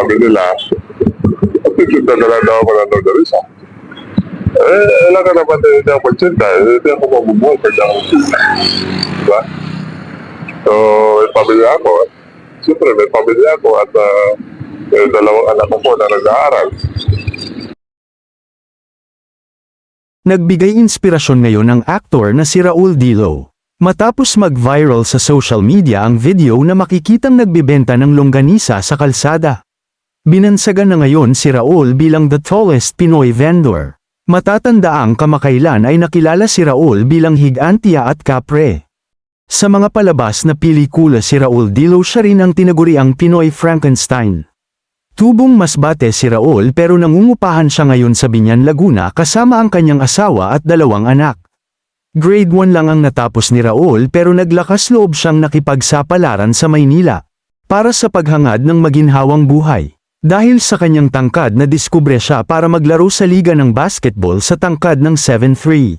sabi nila, attitude na nila daw ako ng Longganisa. Eh, wala ka naman din hindi ako magsinta. Eh, Hindi ako mabubuhay pag ako. Diba? So, may pamilya ako. Siyempre, may pamilya ako at uh, may dalawang anak ko na nag-aaral. Nagbigay inspirasyon ngayon ang aktor na si Raul Dilo. Matapos mag-viral sa social media ang video na makikitang nagbibenta ng longganisa sa kalsada. Binansagan na ngayon si Raul bilang the tallest Pinoy vendor. Matatandaang kamakailan ay nakilala si Raul bilang higantiya at kapre. Sa mga palabas na pelikula si Raul Dilo siya rin ang tinaguriang Pinoy Frankenstein. Tubong masbate si Raul pero nangungupahan siya ngayon sa Binyan Laguna kasama ang kanyang asawa at dalawang anak. Grade 1 lang ang natapos ni Raul pero naglakas loob siyang nakipagsapalaran sa Maynila para sa paghangad ng maginhawang buhay. Dahil sa kanyang tangkad na diskubre siya para maglaro sa liga ng basketball sa tangkad ng 7'3".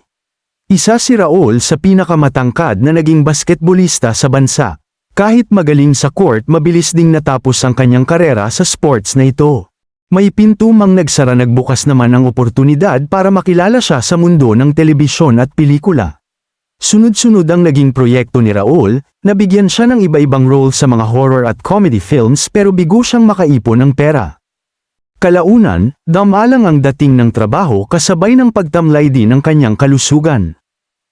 Isa si Raul sa pinakamatangkad na naging basketbolista sa bansa. Kahit magaling sa court mabilis ding natapos ang kanyang karera sa sports na ito. May pinto mang nagsara nagbukas naman ang oportunidad para makilala siya sa mundo ng telebisyon at pelikula. Sunod-sunod ang naging proyekto ni Raul, nabigyan siya ng iba-ibang role sa mga horror at comedy films pero bigo siyang makaipon ng pera. Kalaunan, damalang ang dating ng trabaho kasabay ng pagtamlay din ng kanyang kalusugan.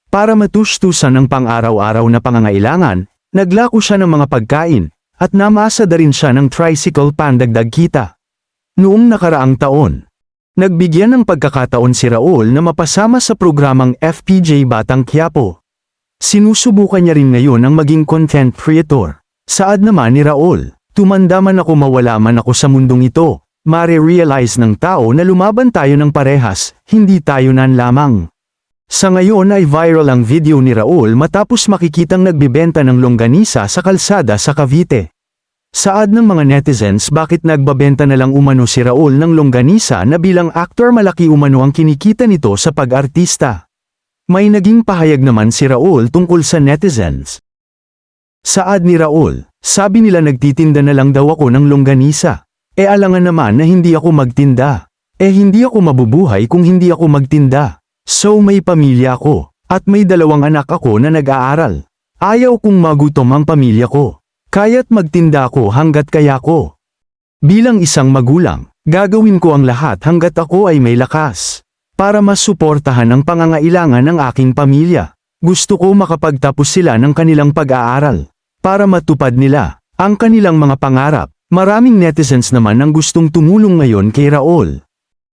Para matustusan ang pang-araw-araw na pangangailangan, naglako siya ng mga pagkain, at namasa da rin siya ng tricycle pandagdag kita. Noong nakaraang taon, nagbigyan ng pagkakataon si Raul na mapasama sa programang FPJ Batang Quiapo. Sinusubukan niya rin ngayon ang maging content creator. Saad naman ni Raul, tumanda man ako mawala man ako sa mundong ito, mare-realize ng tao na lumaban tayo ng parehas, hindi tayo nan lamang. Sa ngayon ay viral ang video ni Raul matapos makikitang nagbibenta ng longganisa sa kalsada sa Cavite. Saad ng mga netizens bakit nagbabenta na lang umano si Raul ng longganisa na bilang aktor malaki umano ang kinikita nito sa pag-artista. May naging pahayag naman si Raul tungkol sa netizens. Saad ni Raul, sabi nila nagtitinda na lang daw ako ng longganisa. E alangan naman na hindi ako magtinda. Eh hindi ako mabubuhay kung hindi ako magtinda. So may pamilya ako, at may dalawang anak ako na nag-aaral. Ayaw kong magutom ang pamilya ko. Kaya't magtinda ako hanggat kaya ko. Bilang isang magulang, gagawin ko ang lahat hanggat ako ay may lakas. Para masuportahan ang pangangailangan ng aking pamilya. Gusto ko makapagtapos sila ng kanilang pag-aaral. Para matupad nila ang kanilang mga pangarap. Maraming netizens naman ang gustong tumulong ngayon kay Raul.